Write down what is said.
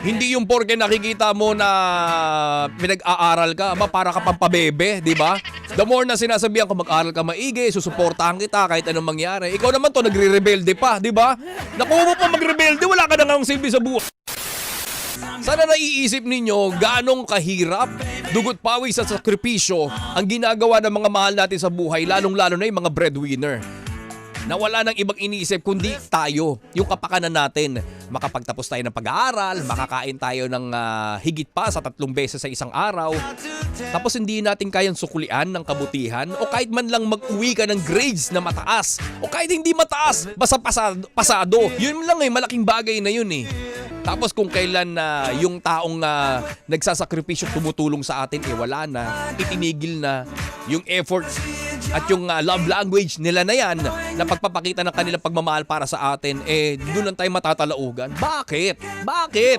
Hindi yung porke nakikita mo na pinag-aaral ka, aba para ka pang pabebe, di ba? The more na sinasabihan ko mag-aral ka maigi, susuportahan kita kahit anong mangyari. Ikaw naman to nagre-rebelde pa, di ba? Nakuha mo pa magrebelde, wala ka na nga silbi sa buhay. Sana naiisip ninyo ganong kahirap, dugot pawis at sakripisyo ang ginagawa ng mga mahal natin sa buhay, lalong-lalo na yung mga breadwinner. Na wala nang ibang iniisip kundi tayo, yung kapakanan natin. Makapagtapos tayo ng pag-aaral, makakain tayo ng ah, higit pa sa tatlong beses sa isang araw. Tapos hindi natin kayang sukulian ng kabutihan o kahit man lang mag-uwi ka ng grades na mataas o kahit hindi mataas, basta pasado, pasado. Yun lang eh, malaking bagay na yun eh. Tapos kung kailan na yung taong uh, nagsasakripisyo tumutulong sa atin, eh wala na, itinigil na yung effort at yung ah, love language nila na yan na pagpapakita ng kanilang pagmamahal para sa atin, eh doon lang tayo matatalaugan. Bakit? Bakit?